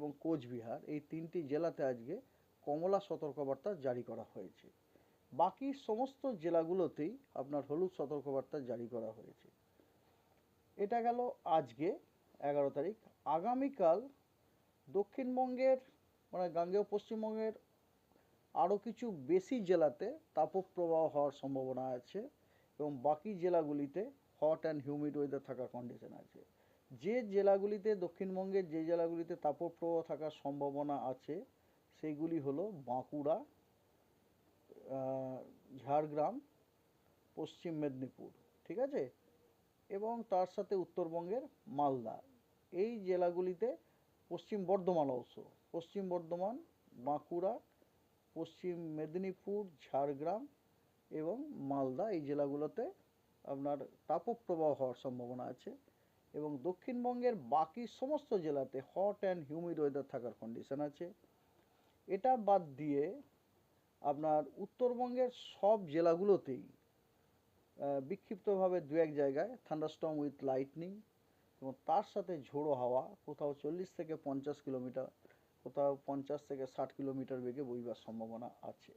এবং কোচবিহার এই তিনটি জেলাতে আজকে কমলা সতর্কবার্তা জারি করা হয়েছে। বাকি সমস্ত জেলাগুলোতেই আপনার হলুদ সতর্কবার্তা জারি করা হয়েছে। এটা গেল আজকে এগারো তারিখ। আগামীকাল দক্ষিণবঙ্গের মানে গাঙ্গেয় পশ্চিমবঙ্গের আরও কিছু বেশি জেলাতে তাপপ্রবাহ হওয়ার সম্ভাবনা আছে এবং বাকি জেলাগুলিতে হট অ্যান্ড হিউমিড ওয়েদার থাকার কন্ডিশন আছে। যে জেলাগুলিতে, দক্ষিণবঙ্গের যে জেলাগুলিতে তাপপ্রবাহ থাকার সম্ভাবনা আছে সেইগুলি হলো বাঁকুড়া ঝাড়গ্রাম, পশ্চিম মেদিনীপুর, ঠিক আছে? এবং তার সাথে উত্তরবঙ্গের মালদা। এই জেলাগুলিতে পশ্চিম বর্ধমান অবশ্য। পশ্চিম বর্ধমান, বাঁকুড়া, পশ্চিম মেদিনীপুর, ঝাড়গ্রাম এবং মালদা এই জেলাগুলোতে আপনার তাপপ্রবাহ হওয়ার সম্ভাবনা আছে। এবং দক্ষিণবঙ্গের বাকি সমস্ত জেলাতে হট অ্যান্ড হিউমিড ওয়েদার থাকার কন্ডিশন আছে। এটা বাদ দিয়ে আপনার উত্তরবঙ্গের সব জেলাগুলোতেই বিক্ষিপ্তভাবে দু এক জায়গায় থান্ডারস্টর্ম উইথ লাইটনিং এবং তার সাথে ঝোড়ো হাওয়া, কোথাও চল্লিশ থেকে পঞ্চাশ কিলোমিটার, কোথাও পঞ্চাশ থেকে ষাট কিলোমিটার বেগে বইবার সম্ভাবনা আছে।